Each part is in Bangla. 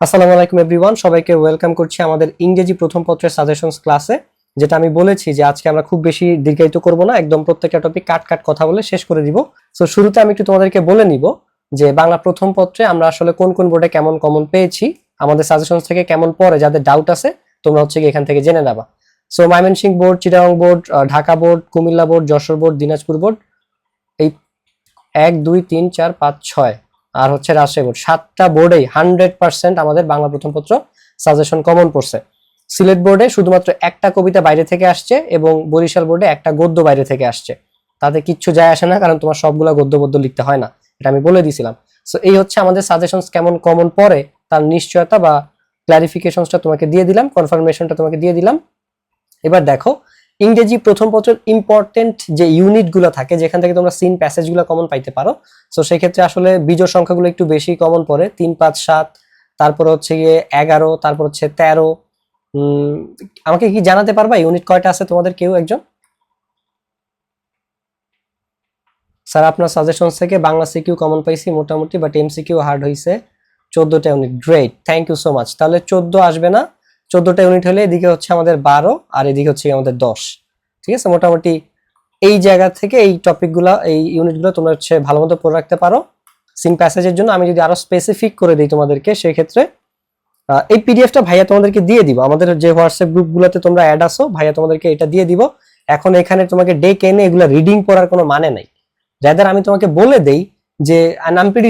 আসসালামু আলাইকুম এভরিওয়ান সবাইকে ওয়েলকাম করছি আমাদের ইংরেজি প্রথম পত্রের সাজেশনস ক্লাসে যেটা আমি বলেছি যে আজকে আমরা খুব বেশি দীর্ঘায়িত করব না, একদম প্রত্যেকটা টপিক কাট কাট কথা বলে শেষ করে দিব। সো শুরুতে আমি একটু তোমাদেরকে বলে নিব যে বাংলা প্রথম পত্রে আমরা আসলে কোন কোন বোর্ডে কেমন কমন পেয়েছি, আমাদের সাজেশনস থেকে কেমন পড়ে, যাদের ডাউট আছে, তোমরা হচ্ছে এখান থেকে জেনে নেবা। So Mymensingh board Chittagong board Dhaka board Comilla board Jessore board Dinajpur board এই এক, দুই, তিন, চার, পাঁচ, ছয়। আর হচ্ছে রাজশাহী বোর্ড। সাতটা বোর্ডেই হান্ড্রেড পার্সেন্ট আমাদের বাংলা প্রথম পত্র সাজেশন কমন পড়ছে। সিলেট বোর্ডে শুধুমাত্র একটা কবিতা বাইরে থেকে আসছে এবং বরিশাল বোর্ডে একটা গদ্য বাইরে থেকে আসছে। তাতে কিচ্ছু যায় আসে না, কারণ তোমার সবগুলো গদ্য গদ্য লিখতে হয় না। এটা আমি বলে দিছিলাম। সো এই হচ্ছে আমাদের সাজেশনস কেমন কমন পড়ে, তার নিশ্চয়তা বা ক্লারিফিকেশনসটা তোমাকে দিয়ে দিলাম কনফার্মেশনটা তোমাকে দিয়ে দিলাম। এবার দেখো ইংরেজি প্রথম পত্রের ইম্পর্টেন্ট যে ইউনিটগুলো থাকে, যেখান থেকে তোমরা সিন প্যাসেজগুলো কমন পাইতে পারো। সো সেক্ষেত্রে আসলে বিজোড় সংখ্যাগুলো একটু বেশি কমন পড়ে। তিন, পাঁচ, সাত, তারপর হচ্ছে গিয়ে এগারো, তারপর হচ্ছে তেরো। আমাকে কি জানাতে পারবা? ইউনিট কয়টা আছে তোমাদের কেউ একজন? স্যার আপনার সাজেশন থেকে বাংলা সিকিউ কমন পাইছি মোটামুটি বাট এমসিকিউ হার্ড হয়েছে চোদ্দটা unit great thank you so much তাহলে চোদ্দ আসবে না? চোদ্দটা ইউনিট হলে এদিকে হচ্ছে আমাদের বারো আর এদিকে হচ্ছে আমাদের দশ। ঠিক আছে? মোটামুটি এই জায়গা থেকে এই টপিকগুলো এই ইউনিটগুলো তোমরা হচ্ছে ভালো মতো পড়ে রাখতে পারো। সিম প্যাসেজের জন্য আমি যদি আরও স্পেসিফিক করে দিই তোমাদেরকে, সেই ক্ষেত্রে এই পিডিএফটা ভাইয়া তোমাদেরকে দিয়ে দিব। আমাদের যে হোয়াটসঅ্যাপ গ্রুপগুলোতে তোমরা অ্যাড আসো ভাইয়া তোমাদেরকে এটা দিয়ে দিব। এখন এখানে তোমাকে ডেকে এনে এগুলো রিডিং করার কোনো মানে নাই। যাদের আমি তোমাকে বলে দেই যে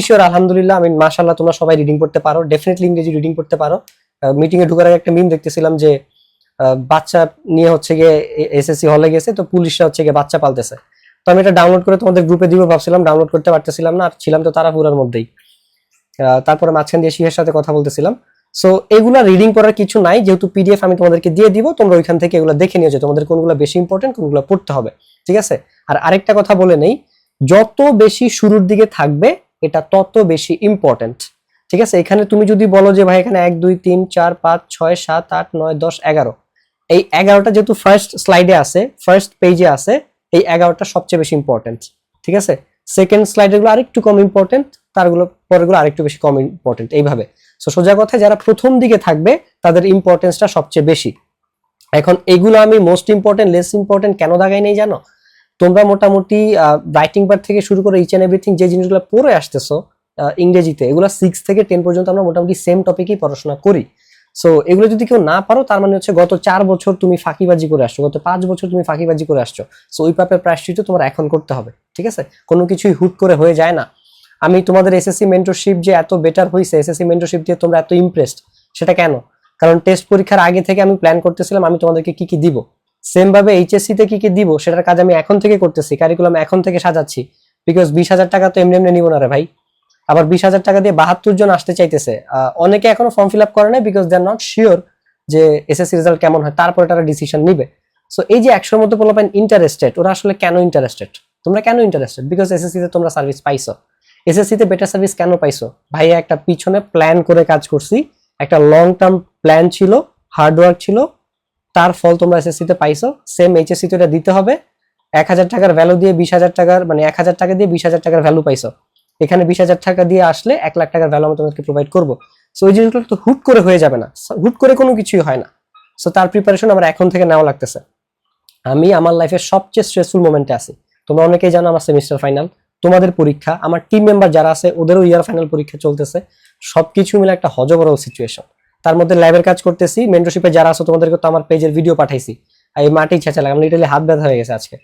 শিওর আলহামদুলিল্লাহ, আমি মাশাল্লাহ তোমরা সবাই রিডিং করতে পারো। ডেফিনেটলি ইংরেজি রিডিং করতে পারো। মিটিং এ ঢুকার আগে একটা মিম দেখতেছিলাম যে বাচ্চা নিয়ে হচ্ছে গিয়ে এসএসসি হলে গেছে, তো পুলিশরা হচ্ছে গিয়ে বাচ্চা পালতেছে। তো আমি এটা ডাউনলোড করে তোমাদের গ্রুপে দিব, ভাবছিলাম ডাউনলোড করতে পারতেছিলাম না, আর ছিলাম তো তারা পুরার মধ্যেই তারপরে মাঝখান দিয়ে শিহের সাথে কথা বলতেছিলাম। সো এগুলা রিডিং করার কিছু নাই, যেহেতু পিডিএফ আমি তোমাদেরকে দিয়ে দিব, তোমরা ওইখান থেকে এগুলো দেখে নিও যে তোমাদের কোনগুলো বেশি ইম্পর্টেন্ট কোনগুলো পড়তে হবে, ঠিক আছে? আর আরেকটা কথা বলে নেই, যত বেশি শুরুর দিকে থাকবে, এটা তত বেশি ইম্পর্টেন্ট ঠিক আছে? এখানে তুমি যদি বলো যে ভাই এখানে এক, দুই, তিন, চার, পাঁচ, ছয়, সাত, আট, নয়, দশ, এগারো। এই এগারোটা যেহেতু ফার্স্ট স্লাইডে আছে ফার্স্ট পেজে আছে, এই এগারোটা সবচেয়ে বেশি ইম্পর্টেন্ট ঠিক আছে? সেকেন্ড স্লাইডের আরেকটু কম ইম্পর্টেন্ট তারগুলো, পরেরগুলো আরেকটু বেশি কম ইম্পর্টেন্ট এইভাবে। সো সোজা কথায় যারা প্রথম দিকে থাকবে, তাদের ইম্পর্টেন্সটা সবচেয়ে বেশি। এখন এগুলো আমি মোস্ট ইম্পর্টেন্ট লেস ইম্পর্টেন্ট কেন দাগাই নেই জানো? তোমরা মোটামুটি রাইটিং পার্ট থেকে শুরু করে ইচ অ্যান্ড এভরিথিং যে জিনিসগুলো পড়ে আসতেছো ইংরেজিতে। এগুলো সিক্স থেকে টেন পর্যন্ত আমরা মোটামুটি সেম টপিকই পড়াশোনা করি। সো এগুলো যদি কেউ না পারো, তার মানে হচ্ছে গত চার বছর তুমি ফাঁকিবাজি করে আসছো, গত পাঁচ বছর তুমি ফাঁকিবাজি করে আসছো। সো ওই পাপের প্রায়শ্চিত তোমার এখন করতে হবে, ঠিক আছে? কোনো কিছুই হুট করে হয়ে যায় না। আমি তোমাদের এসএসসি মেন্টরশিপ যে এত বেটার হয়েছে এসএসসি মেন্টরশিপ দিয়ে তোমরা এত ইমপ্রেসড সেটা কেন? কারণ টেস্ট পরীক্ষার আগে থেকে আমি প্ল্যান করতেছিলাম, আমি তোমাদেরকে কি কি দিব? সেম ভাবে এইচএসসি তে কি কি দিব, সেটার কাজ আমি এখন থেকে করতেছি কারিকুলাম এখন থেকে সাজাচ্ছি। বিকজ বিশ হাজার টাকা তো এমনি এমনি নিব না রে ভাই। আবার বিশ হাজার টাকা দিয়ে বাহাত্তর জন আসতে চাইতেছে। অনেকে এখনও ফর্ম ফিল আপ করে নাই because they are not sure যে এসএসসি রেজাল্ট কেমন হয়, তারপরে তারা ডিসিশন নিবে। সো এই যে একশোর মতো পোলাপেন ইন্টারেস্টেড ওরা আসলে কেন ইন্টারেস্টেড তোমরা কেন ইন্টারেস্টেড বিকজ এসএসসি তে তোমরা সার্ভিস পাইছো। এসএসসি তে বেটার সার্ভিস কেন পাইছো? ভাইয়া একটা পিছনে প্ল্যান করে কাজ করছি, একটা লং টার্ম প্ল্যান ছিল হার্ডওয়ার্ক ছিল, তার ফল তোমরা এসএসসি তে পাইছো সেম এইচএসসি তে এটা দিতে হবে। এক হাজার টাকার ভ্যালু দিয়ে বিশ হাজার টাকার মানে এক হাজার টাকা দিয়ে বিশ হাজার টাকার ভ্যালু পাইছো। এখানে বিশ হাজার টাকা দিয়ে আসলে এক লাখ টাকার ভ্যালু আমি তোমাদেরকে প্রোভাইড করব। সো ওই জিনিসগুলো তো হুট করে হয়ে যাবে না। হুট করে কোনো কিছুই হয় না। সো তার প্রিপারেশন আমার এখন থেকে নেওয়া লাগতেছে। আমি আমার লাইফের সবচেয়ে স্ট্রেসফুল মোমেন্টে আছি। তোমরা অনেকেই জানো আমার সেমিস্টার ফাইনাল তোমাদের পরীক্ষা, আমার টিম মেম্বার যারা আছে, ওদেরও ইয়ার ফাইনাল পরীক্ষা চলতেছে। সবকিছু মিলে একটা হজবরল সিচুয়েশন তার মধ্যে ল্যাবের কাজ করতেছি। মেন্টরশিপে যারা আছো, তোমাদেরকে তো আমার পেজের ভিডিও পাঠাইছি। এই মাটি ছেঁচা লাগে লিটারলি হাত ব্যথা হয়ে গেছে আজকে।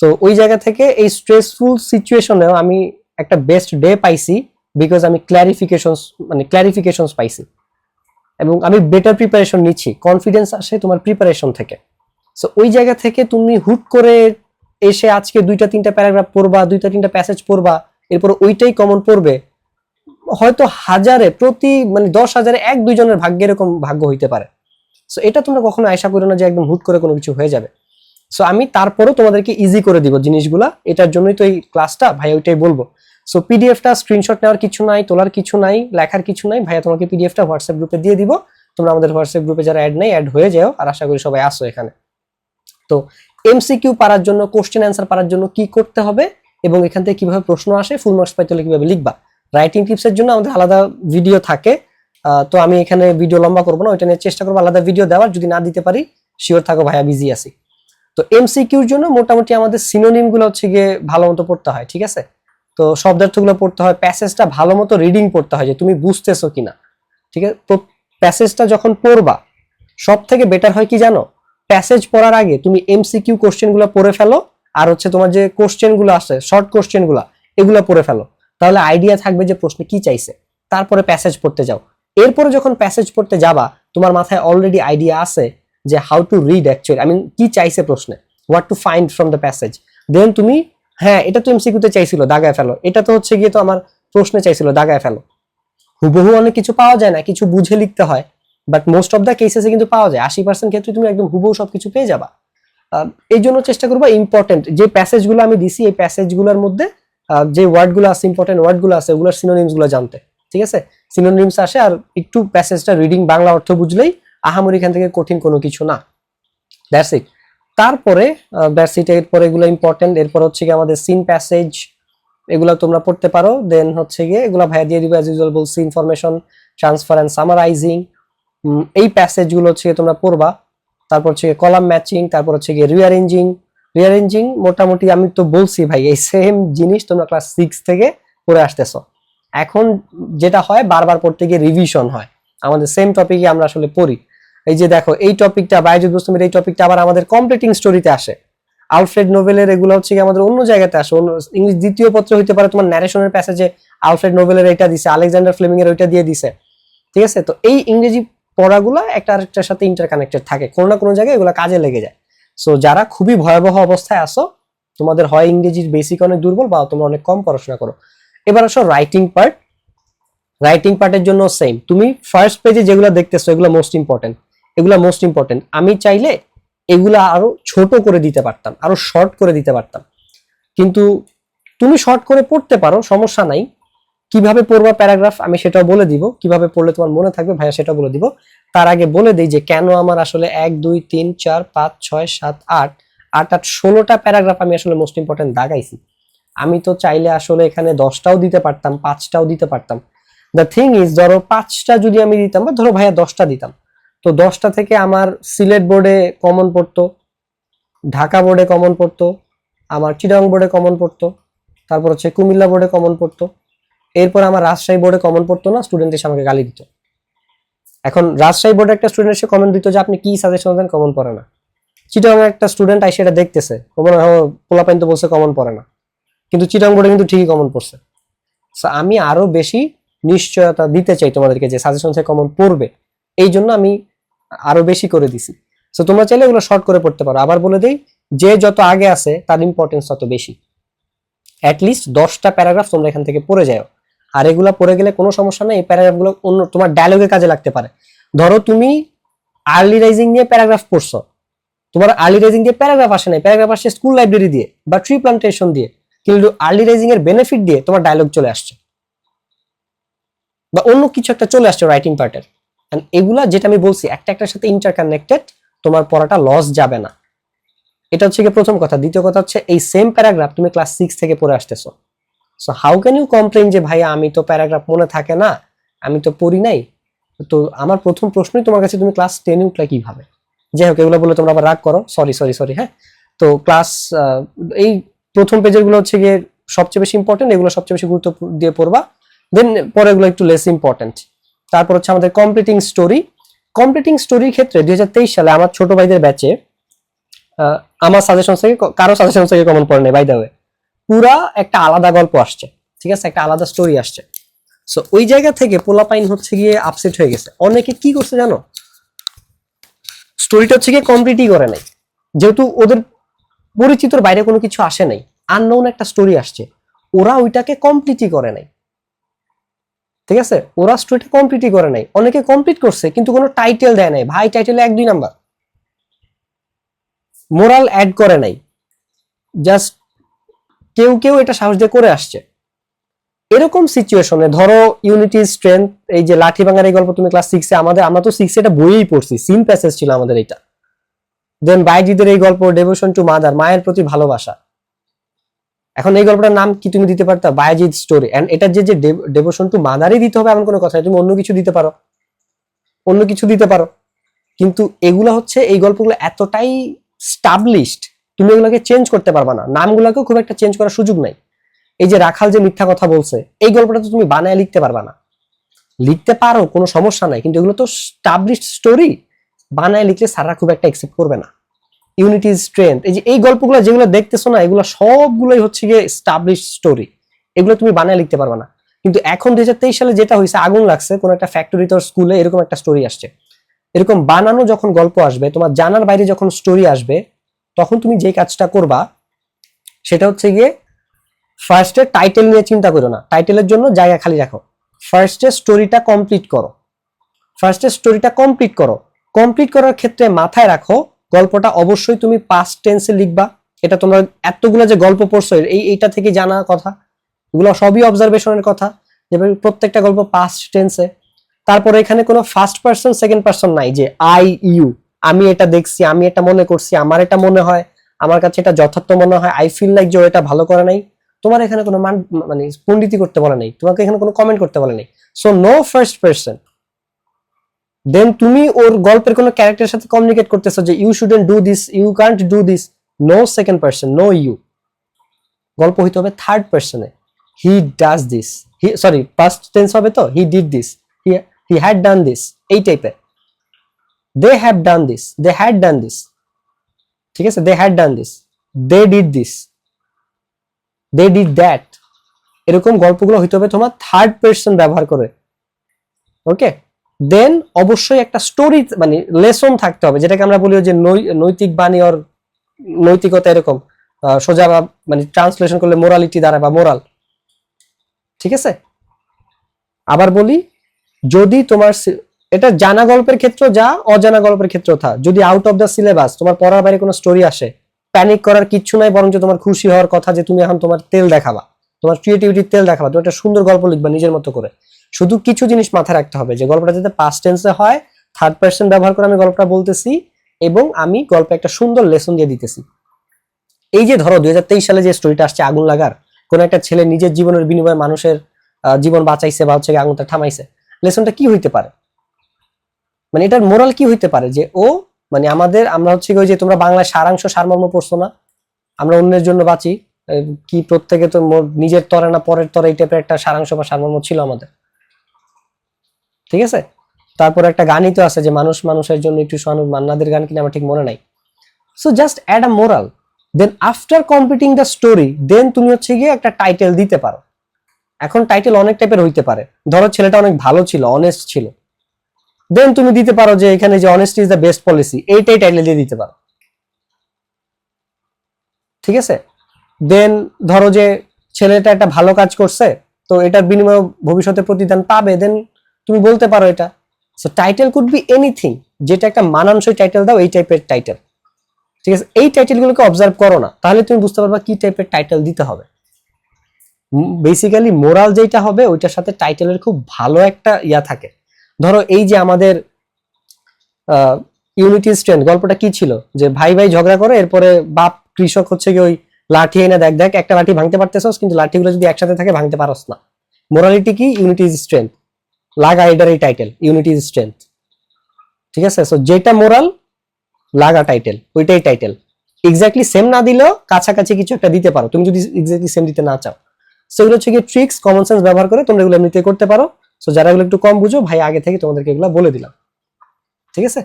তো ওই জায়গা থেকে এই স্ট্রেসফুল সিচুয়েশনেও আমি একটা বেস্ট ডে পাইছি বিকজ আমি ক্ল্যারিফিকেশন মানে ক্ল্যারিফিকেশন পাইছি। এবং আমি বেটার প্রিপারেশন নিচ্ছি কনফিডেন্স আসে তোমার প্রিপারেশন থেকে। সো ওই জায়গা থেকে তুমি হুট করে এসে আজকে দুইটা, তিনটা প্যারাগ্রাফ পড়বা, দুইটা, তিনটা প্যাসেজ পড়বা, এরপর ওইটাই কমন পড়বে। হয়তো হাজারে, প্রতি মানে দশ হাজারে এক দুইজনের ভাগ্যে এরকম ভাগ্য হইতে পারে। সো এটা তোমরা কখনো আশা করো না যে একদম হুট করে কোনো কিছু হয়ে যাবে। সো আমি তারপরেও তোমাদেরকে ইজি করে দিব জিনিসগুলা। এটার জন্যই তো এই ক্লাসটা ভাই, ওইটাই বলব। সো পিডিএফটা স্ক্রিনশট নেওয়ার কিছু নাই, তোলার কিছু নাই, লেখার কিছু নাই। ভাইয়া, তোমাকে পিডিএফটা হোয়াটসঅ্যাপ গ্রুপে দিয়ে দিব। তোমরা আমাদের হোয়াটসঅ্যাপ গ্রুপে যারা অ্যাড নেই অ্যাড হয়ে যাও। আর আশা করি সবাই আসো এখানে। তো এমসিকিউ পারার জন্য কোশ্চেন অ্যান্সার পারার জন্য কি করতে হবে? এবং এখান থেকে কীভাবে প্রশ্ন আসে? ফুল মার্কস পাইতে হলে কীভাবে লিখবা? রাইটিং টিপসের জন্য আমাদের আলাদা ভিডিও থাকে। তো আমি এখানে ভিডিও লম্বা করব না, ওইটা নিয়ে চেষ্টা করব আলাদা ভিডিও দেওয়ার। যদি না দিতে পারি শিওর থাকো ভাইয়া বিজি আছি। তো এমসিকিউর জন্য মোটামুটি আমাদের সিনোনিমগুলো হচ্ছে গিয়ে ভালো মতো পড়তে হয়, ঠিক আছে? তো শব্দার্থগুলো পড়তে হয় প্যাসেজটা ভালো মতো রিডিং পড়তে হয় যে তুমি বুঝতেছো কিনা। ঠিক আছে? তো প্যাসেজটা যখন পড়বা সব থেকে বেটার হয় কি জানো? প্যাসেজ পড়ার আগে তুমি এমসিকিউ কোশ্চেনগুলো পড়ে ফেলো, আর হচ্ছে তোমার যে কোশ্চেনগুলো আছে শর্ট কোশ্চেনগুলা, এগুলো পড়ে ফেলো। তাহলে আইডিয়া থাকবে যে প্রশ্নে কি চাইছে। তারপরে প্যাসেজ পড়তে যাও। এরপরে যখন প্যাসেজ পড়তে যাবা, তোমার মাথায় অলরেডি আইডিয়া আছে যে how to read actually I mean কি চাইছে প্রশ্নে what to find from the passage then তুমি হ্যাঁ এটা তো এমসিকিউতে চাইছিল দাগায় ফেলো এটা তো হচ্ছে গিয়ে তো আমার প্রশ্নে চাইছিল দাগায় ফেলো হুবহু অনেক কিছু পাওয়া যায় না, কিছু বুঝে লিখতে হয় বাট মোস্ট অফ দ্য কেসেসে কিন্তু পাওয়া যায়। আশি পার্সেন্ট ক্ষেত্রে তুমি একদম হুবহু সবকিছু পেয়ে যাবা। এই জন্য চেষ্টা করব ইম্পর্টেন্ট যে প্যাসেজগুলো আমি দিছি, এই প্যাসেজগুলোর মধ্যে যে ওয়ার্ডগুলো আছে ইম্পর্টেন্ট ওয়ার্ডগুলো আছে, ওগুলোর সিনোনিমসগুলো জানতে। ঠিক আছে? সিনোনিমস আসে, আর একটু প্যাসেজটা রিডিং বাংলা অর্থ বুঝলেই আহামরি এখান থেকে কঠিন কোনো কিছু না। দ্যাটস ইট তারপরে দ্যাটস ইট এরপরে এগুলো ইম্পর্টেন্ট এরপর হচ্ছে গিয়ে আমাদের সিন প্যাসেজ এগুলো তোমরা পড়তে পারো দেন হচ্ছে গিয়ে এগুলো ভাইয়া দিয়ে দিবে অ্যাজ ইউজুয়াল বলছি ইনফরমেশন ট্রান্সফার অ্যান্ড সামারাইজিং এই প্যাসেজগুলো হচ্ছে গিয়ে তোমরা পড়বা, তারপর হচ্ছে গিয়ে কলাম ম্যাচিং তারপর হচ্ছে গিয়ে রিয়ারেঞ্জিং রিয়ারেঞ্জিং মোটামুটি আমি তো বলছি ভাই, এই সেম জিনিস তোমরা ক্লাস সিক্স থেকে পড়ে আসতেছো। এখন যেটা হয়, বারবার পড়তে গিয়ে রিভিশন হয়। আমাদের সেম টপিকে আমরা আসলে পড়ি। এই যে দেখো, এই টপিকটা, বাইজুদ বুস্তমের এই টপিকটা আবার আমাদের কমপ্লিটিং স্টোরিতে আসে। আলফ্রেড নোভেলের এগুলো হচ্ছে আমাদের অন্য জায়গাতে আসে, অন্য ইংলিশ দ্বিতীয় পত্র হইতে পারে তোমার ন্যারেশনের প্যাসেজে আলফ্রেড নোভেলের এটা দিছে, আলেকজান্ডার ফ্লেমিং এর ওইটা দিয়ে দিছে। ঠিক আছে? তো এই ইংরেজি পড়াগুলো একটা আরেকটার সাথে ইন্টারকানেক্টেড থাকে, কোনো না কোনো জায়গায় এগুলো কাজে লেগে যায়। সো যারা খুবই ভয়াবহ অবস্থায় আসো, তোমাদের হয় ইংরেজির বেসিক অনেক দুর্বল, বা তোমরা অনেক কম পড়াশোনা করো। এবার আসো রাইটিং পার্ট রাইটিং পার্টের জন্য সেম তুমি ফার্স্ট পেজে যেগুলো দেখতেছো, এগুলো মোস্ট ইম্পর্টেন্ট এগুলো মোস্ট ইম্পর্টেন্ট আমি চাইলে এগুলা আরও ছোট করে দিতে পারতাম, আরও শর্ট করে দিতে পারতাম। কিন্তু তুমি শর্ট করে পড়তে পারো, সমস্যা নাই। কীভাবে পড়বা প্যারাগ্রাফ আমি সেটাও বলে দিব, কীভাবে পড়লে তোমার মনে থাকবে ভাইয়া সেটা বলে দিব। তার আগে বলে দিই যে কেন আমার আসলে এক, দুই, তিন, চার, পাঁচ, ছয়, সাত, আট আট আট, ষোলোটা প্যারাগ্রাফ আমি আসলে মোস্ট ইম্পর্টেন্ট দাগাইছি। আমি তো চাইলে আসলে এখানে দশটাও দিতে পারতাম, পাঁচটাও দিতে পারতাম। দ্য থিং ইজ ধরো পাঁচটা যদি আমি দিতাম বা ধরো ভাইয়া দশটা দিতাম তো দশটা থেকে আমার সিলেট বোর্ডে কমন পড়তো ঢাকা বোর্ডে কমন পড়তো আমার চিটাং বোর্ডে কমন পড়তো তারপর হচ্ছে কুমিল্লা বোর্ডে কমন পড়তো। এরপর আমার রাজশাহী বোর্ডে কমন পড়তো না স্টুডেন্ট এসে আমাকে গালি দিত। এখন রাজশাহী বোর্ডে একটা স্টুডেন্ট এসে কমেন্ট দিত যে আপনি কি সাজেশন দেন? কমন পড়ে না। চিটাং একটা স্টুডেন্ট আই সেটা দেখতেছে ওখানে পোলাপাইন তো বলছে কমন পড়ে না। কিন্তু চিটাং বোর্ডে কিন্তু ঠিকই কমন পড়ছে। So, আমি আরও বেশি নিশ্চয়তা দিতে চাই তোমাদেরকে যে সাজেশন থেকে কমন পড়বে। এই জন্য আমি আরও বেশি করে দিছি। তো তোমরা চাইলে এগুলো শর্ট করে পড়তে পারো। আবার বলে দেই, যে যত আগে আছে, তার ইম্পর্টেন্স তত বেশি। অ্যাটলিস্ট দশটা প্যারাগ্রাফ তোমরা এখান থেকে পড়ে যাও। আর এগুলা পড়ে গেলে কোনো সমস্যা নেই, এই প্যারাগ্রাফগুলো অন্য, তোমার ডায়লগে কাজে লাগতে পারে। ধরো, তুমি আর্লি রাইজিং নিয়ে প্যারাগ্রাফ পড়ছো। তোমার আর্লি রাইজিং দিয়ে প্যারাগ্রাফ আসে নাই। প্যারাগ্রাফ আসছে স্কুল লাইব্রেরি দিয়ে বা ট্রি প্লান্টেশন দিয়ে। কিন্তু আর্লি রাইজিং এর বেনিফিট দিয়ে তোমার ডায়লগ চলে আসছে। বা অন্য কিছু একটা চলে আসছে রাইটিং পার্টের এগুলা যেটা আমি বলছি, একটা একটার সাথে ইন্টারকানেক্টেড তোমার পড়াটা লস যাবে না। এটা হচ্ছে গিয়ে প্রথম কথা। দ্বিতীয় কথা হচ্ছে, এই সেম প্যারাগ্রাফ তুমি ক্লাস সিক্স থেকে পড়ে আসতেছো। So how can you complain যে, ভাইয়া, আমি তো প্যারাগ্রাফ মনে থাকে না, আমি তো পড়ি নাই? তো আমার প্রথম প্রশ্নই তোমার কাছে, তুমি ক্লাস টেনে উঠলে কীভাবে? যাই হোক, এগুলো বলে তোমরা আবার রাগ করো। সরি সরি সরি হ্যাঁ? তো ক্লাস এই প্রথম পেজেরগুলো হচ্ছে গিয়ে সবচেয়ে বেশি ইম্পর্টেন্ট এগুলো সবচেয়ে বেশি গুরুত্ব দিয়ে পড়বা। দেন পরে এগুলো একটু লেস ইম্পর্টেন্ট তারপর হচ্ছে আমাদের কমপ্লিটিং স্টোরি কমপ্লিটিং স্টোরির ক্ষেত্রে দুই হাজার তেইশ সালে আমার ছোট ভাইদের ব্যাচে আমার সাজেশন থেকে কারও সাজেশন থেকে কমন পড়ে নেই বাই দ্য পুরা একটা আলাদা গল্প আসছে, ঠিক আছে? একটা আলাদা স্টোরি আসছে। সো ওই জায়গা থেকে পোলাপাইন হচ্ছে গিয়ে আপসেট হয়ে গেছে। অনেকে কি করছে জানো? স্টোরিটা হচ্ছে গিয়ে কমপ্লিটই করে নাই। যেহেতু ওদের পরিচিতর বাইরে কোনো কিছু আসে নাই। আননোন একটা স্টোরি আসছে। ওরা ওইটাকে কমপ্লিটই করে নাই। ঠিক আছে? ওরা স্টোরিটা কমপ্লিটই করে নাই। অনেকে কমপ্লিট করছে, কিন্তু কোনো টাইটেল দেয় নাই। ভাই টাইটেলে এক, দুই নাম্বার। মোরাল অ্যাড করে নাই। জাস্ট কেউ কেউ এটা সাহস দিয়ে করে আসছে। এরকম সিচুয়েশনে ধরো ইউনিটি স্ট্রেংথ এই যে লাঠি ভাঙার এই গল্প তুমি ক্লাস সিক্সে আমাদের, আমরা তো সিক্সে এটা বইয়েই পড়ছি। সিম প্যাসেজ ছিল আমাদের এটা দেন বাইজিদের এই গল্প ডেভোশন টু মাদার মায়ের প্রতি ভালোবাসা। এখন এই গল্পটার নাম কি তুমি দিতে পারতা? বায়াজিদ স্টোরি এন্ড এটা যে ডেভোশন টু মাদারই দিতে হবে এমন কোনো কথা তুমি অন্য কিছু দিতে পারো। অন্য কিছু দিতে পারো। কিন্তু এগুলো হচ্ছে, এই গল্পগুলো এতটাই স্টাবলিশড তুমি এগুলোকে চেঞ্জ করতে পারবা না। নামগুলোকেও খুব একটা চেঞ্জ করার সুযোগ নাই। এই যে রাখাল যে মিথ্যা কথা বলছে, এই গল্পটা তো তুমি বানায় লিখতে পারবা না। লিখতে পারো, কোনো সমস্যা নাই। কিন্তু এগুলো তো স্টাবলিশড স্টোরি বানায় লিখলে সারা খুব একটা একসেপ্ট করবে না। ইউনিটি স্ট্রেংথ এই যে এই গল্পগুলো যেগুলো দেখতেছো না, এগুলো সবগুলোই হচ্ছে গিয়ে স্টাবলিশ স্টোরি এগুলো তুমি বানায় লিখতে পারবে না। কিন্তু এখন দুই হাজার তেইশ সালে যেটা হয়েছে, আগুন লাগছে, কোন একটা ফ্যাক্টরিতে স্কুলে এরকম একটা স্টোরি আসছে। এরকম বানানো যখন গল্প আসবে, তোমার জানার বাইরে যখন স্টোরি আসবে, তখন তুমি যে কাজটা করবা, সেটা হচ্ছে গিয়ে ফার্স্টে টাইটেল নিয়ে চিন্তা করো না। টাইটেলের জন্য জায়গা খালি রাখো। ফার্স্টে স্টোরিটা কমপ্লিট করো। ফার্স্টে স্টোরিটা কমপ্লিট করো। কমপ্লিট করার ক্ষেত্রে মাথায় রাখো গল্পটা অবশ্যই তুমি পাস্ট টেন্সে লিখবা। এটা তোমরা এতগুলো যে গল্প পড়ছো, এই এইটা থেকে জানা কথা। এগুলো সবই অবজারভেশনের কথা। যেভাবে প্রত্যেকটা গল্প পাস্ট টেন্সে তারপরে এখানে কোনো ফার্স্ট পার্সন সেকেন্ড পার্সন নাই যে আই ইউ আমি এটা দেখছি, আমি এটা মনে করছি, আমার এটা মনে হয়, আমার কাছে এটা যথার্থ মনে হয় আই ফিল লাইক যে এটা ভালো করে নাই। তোমার এখানে কোনো মান মানে পণ্ডিতি করতে বলে নেই। তোমাকে এখানে কোনো কমেন্ট করতে বলে নেই। So no first person then তুমি ওর গল্পের কোনো ক্যারেক্টারের সাথে কমিউনিকেট করতেছো যে you shouldn't do this you can't do this no second person no you গল্প হইতে হবে third পার্সনে he does this he sorry past tense হবে তো? He did this he had done this এই টাইপের they have done this they had done this ঠিক আছে? They had done this they did this they did that এরকম গল্পগুলো হইতে হবে তোমার থার্ড পার্সন ব্যবহার করে। ওকে দেন অবশ্যই একটা স্টোরি মানে লেসন থাকতে হবে, যেটাকে আমরা বলি যে নৈতিক বাণী ওর নৈতিকতা এরকম সোজা বা মানে ট্রান্সলেশন করলে মোরালিটি দ্বারা বা মোরাল ঠিক আছে? আবার বলি, যদি তোমার এটা জানা গল্পের ক্ষেত্রে যা, অজানা গল্পের ক্ষেত্রেও থা যদি আউট অফ দ্য সিলেবাস তোমার পড়ার বাইরে কোনো স্টোরি আসে প্যানিক করার কিচ্ছু নাই, বরঞ্চ তোমার খুশি হওয়ার কথা যে তুমি এখন তোমার তেল দেখাবা, তোমার ক্রিয়েটিভিটির তেল দেখাবা, তুমি একটা সুন্দর গল্প লিখবা নিজের মতো করে। শুধু কিছু জিনিস মাথায় রাখতে হবে, যে গল্পটা যাতে পাস্ট টেন্সে হয় থার্ড পার্সন ব্যবহার করে আমি গল্পটা বলতেছি এবং আমি গল্পে একটা সুন্দর লেসন দিয়ে দিতেছি। এই যে ধরো দু হাজার তেইশ সালে যে স্টোরিটা আসছে, আগুন লাগার, কোন একটা ছেলে নিজের জীবনের বিনিময়ে মানুষের জীবন বাঁচাইছে বা হচ্ছে আগুনটা থামাইছে লেসনটা কি হইতে পারে? মানে এটার মোরাল কি হইতে পারে? যে ও মানে আমাদের, আমরা হচ্ছে ওই যে তোমরা বাংলায় সারাংশ সারমর্ম পড়ছো না, আমরা অন্যের জন্য বাঁচি কি প্রত্যেকে তো নিজের তরে না পরের তরে এই টাইপের একটা সারাংশ বা সারমর্ম ছিল আমাদের। ঠিক আছে? তারপর একটা গানই তো আছে যে মানুষ মানুষের জন্য একটু সহানু মান্নাদের গান কিনা আমার ঠিক মনে নাই। So just add a moral then after completing the story then তুমি হচ্ছে গিয়ে একটা টাইটেল দিতে পারো। এখন টাইটেল অনেক টাইপের হইতে পারে। ধরো ছেলেটা অনেক ভালো ছিল অনেস্ট ছিল। দেন তুমি দিতে পারো যে এখানে যে honest is the best policy এইটাই টাইটেল দিয়ে দিতে পারো। ঠিক আছে? দেন ধরো যে ছেলেটা একটা ভালো কাজ করছে, তো এটার বিনিময়ে ভবিষ্যতে প্রতিদান পাবে দেন তুমি বলতে পারো এটা। So title could be anything যেটা একটা মানানসই টাইটেল দাও, এই টাইপের টাইটেল ঠিক আছে? এই টাইটেলগুলোকে অবজার্ভ করো না। তাহলে তুমি বুঝতে পারবা কি টাইপের টাইটেল দিতে হবে। বেসিক্যালি মোরাল যেটা হবে, ওইটার সাথে টাইটেলের খুব ভালো একটা ইয়া থাকে। ধরো এই যে আমাদের ইউনিটি স্ট্রেন্থ গল্পটা কি ছিল? যে ভাই ভাই ঝগড়া করে, এরপরে বাপ কৃষক হচ্ছে কি ওই লাঠি এনে দেখ দেখ, একটা লাঠি ভাঙতে পারতেছস, কিন্তু লাঠিগুলো যদি একসাথে থাকে, ভাঙতে পারস না। মোরালিটি কি? ইউনিটি স্ট্রেংথ লাগা এটার এই টাইটেল ইউনিটি স্ট্রেংথ ঠিক আছে? সো যেটা মোরাল লাগা টাইটেল ওইটাই টাইটেল এক্স্যাক্টলি সেম না দিলেও কাছাকাছি কিছু একটা দিতে পারো। তুমি যদি এক্স্যাক্টলি সেম দিতে না চাও। সেগুলো হচ্ছে কি ট্রিক্স কমন সেন্স ব্যবহার করে তোমরা এগুলো এমনিতে করতে পারো। সো যারা এগুলো একটু কম বুঝো, ভাই আগে থেকে তোমাদেরকে এগুলো বলে দিলাম। ঠিক আছে?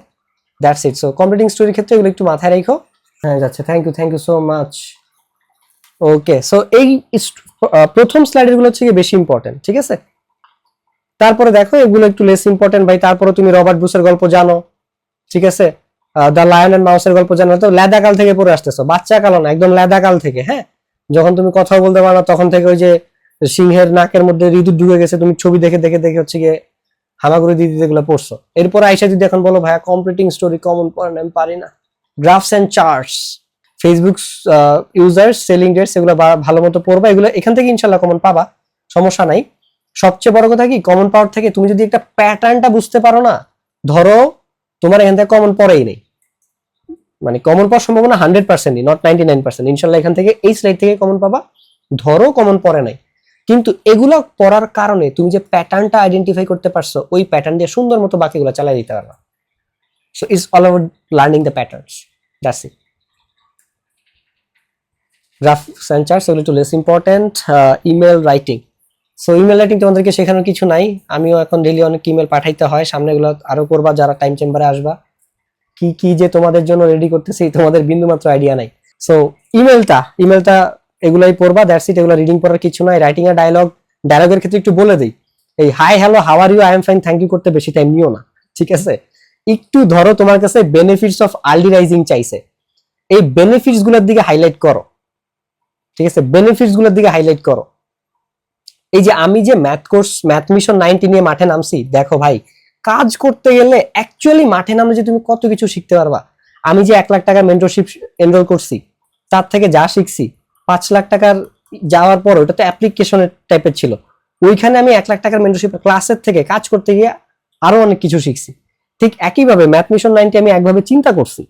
দ্যাটস ইট সো কমপ্লিটিং স্টোরির ক্ষেত্রে এগুলো একটু মাথায় রেখো। হ্যাঁ যাচ্ছে। Thank you thank you so much okay so এই প্রথম স্লাইডেরগুলো হচ্ছে গিয়ে বেশি ইম্পর্টেন্ট ঠিক আছে? তারপরে দেখো, এগুলো একটু লেস ইম্পর্টেন্ট ভাই। তারপরে তুমি রবার্ট ব্রুসের গল্প জানো, ঠিক আছে? দ্য লায়ন এন্ড মাউসের গল্প জানো। তো লেদাকাল থেকে পড়ে আসতেছো, বাচ্চা কালো না, একদম লেদাকাল থেকে হ্যাঁ? যখন তুমি কথা বলতে পারো তখন থেকে ওই যে সিংহের নাকের মধ্যে ঋতু ঢুকে গেছে, তুমি ছবি দেখে দেখে দেখে হচ্ছে গিয়ে হামাগুড়ি দিদি যেগুলো পড়ছো। এরপর আইসা যদি এখন বলো, ভাইয়া কমপ্লিটিং স্টোরি কমন পড়েন আমি পারি না। Graphs and charts Facebook user selling rates এগুলো ভালো মতো পড়বা। এগুলো এখান থেকে ইনশাল্লাহ কমন পাবা, সমস্যা নাই। সবচেয়ে বড় কথা কি? কমন পাওয়ার থেকে তুমি যদি একটা প্যাটার্নটা বুঝতে পারো না, ধরো তোমার এখান থেকে কমন পড়েই নেই। মানে কমন পাওয়ার সম্ভাবনা হান্ড্রেড পার্সেন্টই নট নাইনটি নাইন পার্সেন্ট ইনশাল্লাহ এখান থেকে, এই স্লাইড থেকে কমন পাবা। ধরো কমন পড়ে নাই। কিন্তু এগুলো পড়ার কারণে তুমি যে প্যাটার্নটা আইডেন্টিফাই করতে পারছ, ওই প্যাটার্ন দিয়ে সুন্দর মতো বাকিগুলো চালাই দিতে পারবা। So it's all over learning the patterns that's it graph sensor সেগুলো একটু less important email writing so email writing তোমাদেরকে শেখানোর কিছু নাই। আমিও এখন ডেলি অনেক ইমেল পাঠাইতে হয়। সামনে এগুলো আরও করবা, যারা টাইম চেম্বারে আসবা। কি কি যে তোমাদের জন্য রেডি করতেছি, তোমাদের বিন্দুমাত্র আইডিয়া নাই। সো ইমেলটা ইমেলটা এগুলাই পড়বা দ্যাটস ইট এগুলো রিডিং পড়ার কিছু নাই। রাইটিং এর ডায়লগ ডায়লগের ক্ষেত্রে একটু বলে দিই। এই hi hello how are you I am fine thank you করতে বেশি টাইম নিও না। ঠিক আছে? একটু ধরো তোমার কাছে বেনিফিটস অফ আর্লি রাইজিং চাইছে। এই বেনিফিটসগুলোর দিকে হাইলাইট করো। ঠিক আছে? বেনিফিটসগুলোর দিকে হাইলাইট করো। এই যে আমি যে math course math mission ninety নিয়ে মাঠে নামছি, দেখো ভাই, কাজ করতে গেলে অ্যাকচুয়ালি মাঠে নামলে যে তুমি কত কিছু শিখতে পারবা। আমি যে এক লাখ টাকার মেন্টরশিপ এনরোল করছি, তার থেকে যা শিখছি, পাঁচ লাখ টাকার যাওয়ার পর ওটা তো অ্যাপ্লিকেশনের টাইপের ছিল। ওইখানে আমি এক লাখ টাকার মেন্টরশিপ ক্লাসের থেকে কাজ করতে গিয়ে আরও অনেক কিছু শিখছি। ঠিক একইভাবে ম্যাথ মিশন নাইনটি আমি একভাবে চিন্তা করছি,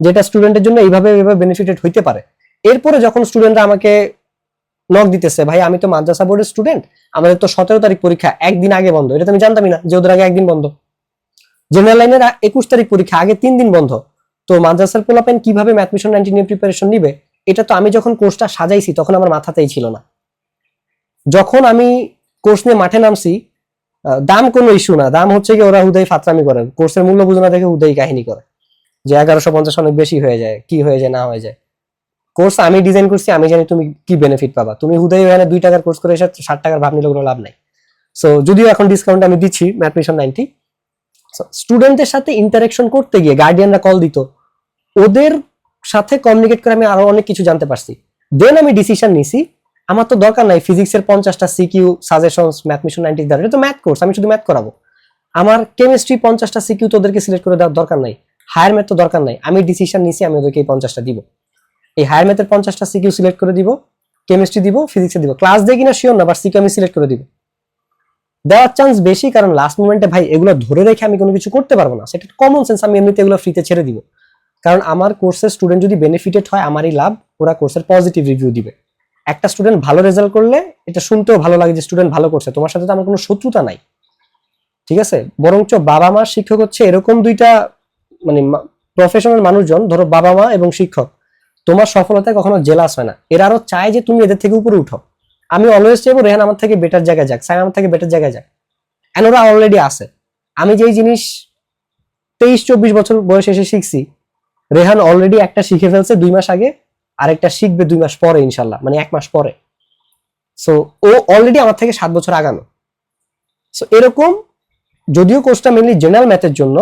যেটা স্টুডেন্টের জন্য এইভাবে এইভাবে বেনিফিটেড হইতে পারে। এরপরে যখন স্টুডেন্টরা আমাকে নক দিতেছে, ভাই, আমি তো মাদ্রাসা বোর্ডের স্টুডেন্ট আমাদের তো সতেরো তারিখ পরীক্ষা, একদিন আগে বন্ধ। এটা তো আমি জানতামই না যে ওদের আগে একদিন বন্ধ। জেনারেল লাইনের একুশ তারিখ পরীক্ষা, আগে তিন দিন বন্ধ। তো মাদ্রাসার পোলাপেন কীভাবে ম্যাথ মিশন নাইনটি নিয়ে প্রিপারেশন নিবে, এটা তো আমি যখন কোর্সটা সাজাইছি, তখন আমার মাথাতেই ছিল না। যখন আমি কোর্স নিয়ে মাঠে নামছি দাম কোনো ইস্যু না। দাম হচ্ছে কি ওরা হুদাই ফাতরামি করে। কোর্সের মূল্য বুঝে না দেখে হুদাই কাহিনী করে। যে এগারোশো পঞ্চাশ অনেক বেশি হয়ে যায়, কি হয়ে যায়, না হয়ে যায়। কোর্স আমি ডিজাইন করছি, আমি জানি তুমি কি বেনিফিট পাবা। তুমি হুদাই এখানে দুই টাকার কোর্স করে এসে ষাট টাকার ভাব নিলে কোনো লাভ নাই। সো যদিও এখন ডিসকাউন্ট আমি দিচ্ছি ম্যাথ মিশন নাইনটি স্টুডেন্টদের সাথে ইন্টারাকশন করতে গিয়ে গার্ডিয়ানরা কল দিত, ওদের সাথে কমিউনিকেট করে আমি আরও অনেক কিছু জানতে পারছি। দেন আমি ডিসিশন নিছি, আমার তো দরকার নাই ফিজিক্সের পঞ্চাশটা CQ suggestions math mission ninety দ্বারা এটা তো ম্যাথ কোর্স আমি শুধু ম্যাথ করাবো। আমার কেমিস্ট্রি পঞ্চাশটা সিকিউ তো ওদেরকে সিলেক্ট করে দেওয়ার দরকার নাই। হায়ার ম্যাথ তো দরকার নাই। আমি ডিসিশন নিছি, আমি ওদেরকে এই পঞ্চাশটা দিব। এই হায়ার ম্যাথের পঞ্চাশটা সিকিউ সিলেক্ট করে দিব কেমিস্ট্রি দিব ফিজিক্সে দিব। ক্লাস দিয়ে কিনা শিওর না বাট সিকিউ আমি সিলেক্ট করে দিব। দেওয়ার চান্স বেশি, কারণ লাস্ট মোমেন্টে ভাই এগুলো ধরে রেখে আমি কোনো কিছু করতে পারব না। সেটা কমন সেন্স আমি এমনিতে এগুলো ফ্রিতে ছেড়ে দিব। কারণ আমার কোর্সের স্টুডেন্ট যদি বেনিফিটেড হয় আমারই লাভ, ওরা কোর্সের পজিটিভ রিভিউ দিবে। একটা স্টুডেন্ট ভালো রেজাল্ট করলে, এটা শুনতেও ভালো লাগে যে স্টুডেন্ট ভালো করছে। তোমার সাথে তো আমার কোনো শত্রুতা নাই। ঠিক আছে? বরঞ্চ বাবা মা, শিক্ষক হচ্ছে এরকম দুইটা মানে প্রফেশনাল মানুষজন, ধরো বাবা মা এবং শিক্ষক। তোমার সফলতায় কখনো জেলাস হয় না। এরা আরও চায় যে তুমি এদের থেকে উপরে উঠো। আমি অলওয়েজ চাইব রেহান আমার থেকে বেটার জায়গায় যাক সাই আমার থেকে বেটার জায়গায় যাক। এন্ড ওরা অলরেডি আছে। আমি যেই জিনিস তেইশ, চব্বিশ বছর বয়সে এসে শিখছি, রেহান অলরেডি একটা শিখে ফেলছে দুই মাস আগে আরেকটা শিখবে দুই মাস পরে ইনশাল্লাহ মানে এক মাস পরে। সো ও অলরেডি আমার থেকে সাত বছর আগানো। সো এরকম যদিও কোর্সটা মেনলি জেনারেল ম্যাথের জন্য,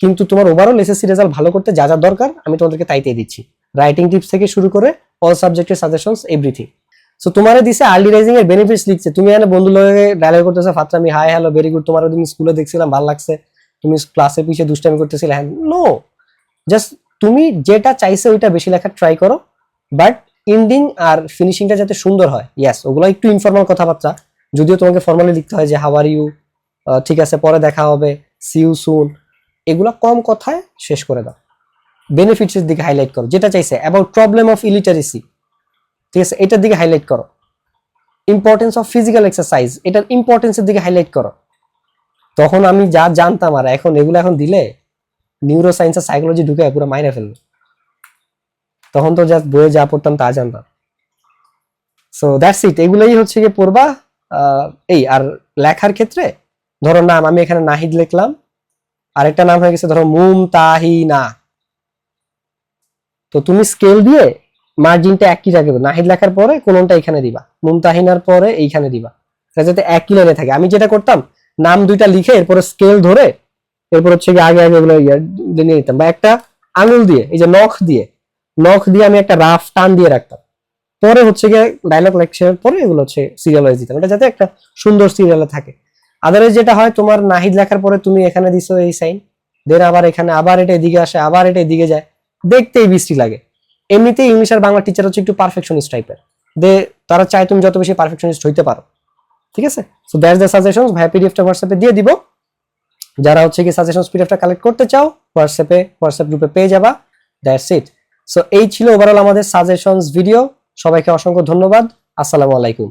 কিন্তু তোমার ওভারঅল এসএসসি রেজাল্ট ভালো করতে যা যা দরকার, আমি তোমাদেরকে তাইতেই দিচ্ছি। রাইটিং টিপস থেকে শুরু করে অল সাবজেক্টের সাজেশনস এভরিথিং সো তোমার দিছে আর্লি রাইজিং এর বেনিফিটস লিখছে। তুমি এখানে বন্ধু লগে ডায়লগ করতেছো ফাত্রামি হাই হ্যালো ভেরি গুড তোমার তুমি স্কুলে দেখছিলাম, ভালো লাগছে। তুমি ক্লাসে পিছিয়ে দুষ্টামি করতেছিলে? হ্যাঁ নো জাস্ট তুমি যেটা চাইছে ওইটা বেশি লেখার ট্রাই করো। বাট ইন্ডিং আর ফিনিশিংটা যাতে সুন্দর হয়। ইয়াস ওগুলো একটু ইনফর্মাল কথাবার্তা। যদিও তোমাকে ফর্মালি লিখতে হয় যে হাউ আর ইউ ঠিক আছে, পরে দেখা হবে। সি ইউ সুন এগুলা কম কথায় শেষ করে দাও। বেনিফিটস এর দিকে হাইলাইট করো। যেটা চাইছে অ্যাবাউট প্রবলেম অফ ইলিটারেসি ঠিক আছে? এটার দিকে হাইলাইট করো। ইম্পর্টেন্স অফ ফিজিক্যাল এক্সারসাইজ এটার ইম্পর্টেন্সের দিকে হাইলাইট করো। তখন আমি যা জানতাম আর এখন এগুলো এখন দিলে নিউরো সায়েন্স আর সাইকোলজি ঢুকে পুরো মাইনে ফেলবে তখন তো জাস্ট বইয়ে যা পড়তাম তা জানতাম। সো দ্যাটস ইট এগুলোই হচ্ছে গিয়ে পড়বা এই, আর লেখার ক্ষেত্রে, ধরো নাম, আমি এখানে নাহিদ লিখলাম। আরেকটা নাম হয়ে গেছে, ধরো মুমতাহিনা। তো তুমি স্কেল দিয়ে মার্জিনটা একই রাখবে নাহিদ লেখার পরে কোনটা এখানে দিবা, মুমতাহিনার পরে এইখানে দিবা। যাতে একই লাইনে থাকে। আমি যেটা করতাম, নাম দুইটা লিখে এরপরে স্কেল ধরে এরপর হচ্ছে আগে আগে ইয়ে নিয়ে নিতাম বা একটা আঙুল দিয়ে, এই যে নখ দিয়ে নখ দিয়ে আমি একটা রাফ টান দিয়ে রাখতাম। পরে হচ্ছে গিয়ে ডায়লগ লেকচারের পরে এগুলো হচ্ছে সিরিয়াল ওয়াইজ দিতাম। এটা যাতে একটা সুন্দর সিরিয়ালে থাকে। আদারওয়াইজ যেটা হয়, তোমার নাহিদ লেখার পরে তুমি এখানে দিছো এই সাইন দেন আবার এখানে আবার এটা এদিকে আসে, আবার এটা এদিকে যায়। দেখতেই বৃষ্টি লাগে। এমনিতেই ইংলিশ আর বাংলা টিচার হচ্ছে একটু পারফেকশনিস্ট টাইপের দে, তারা চায় তুমি যত বেশি পারফেকশনিস্ট হইতে পারো। ঠিক আছে? সো দ্যাটস দ্য সাজেশনস ভাই পিডিএফটা হোয়াটসঅ্যাপে দিয়ে দিব। যারা হচ্ছে কি সাজেশনস পিডিএফটা কালেক্ট করতে চাও হোয়াটসঅ্যাপে হোয়াটসঅ্যাপ গ্রুপে পেয়ে যাবা। দ্যাটস ইট সো এই ছিল ওভারঅল আমাদের সাজেশনস ভিডিও সবাইকে অসংখ্য ধন্যবাদ। আসসালামু আলাইকুম।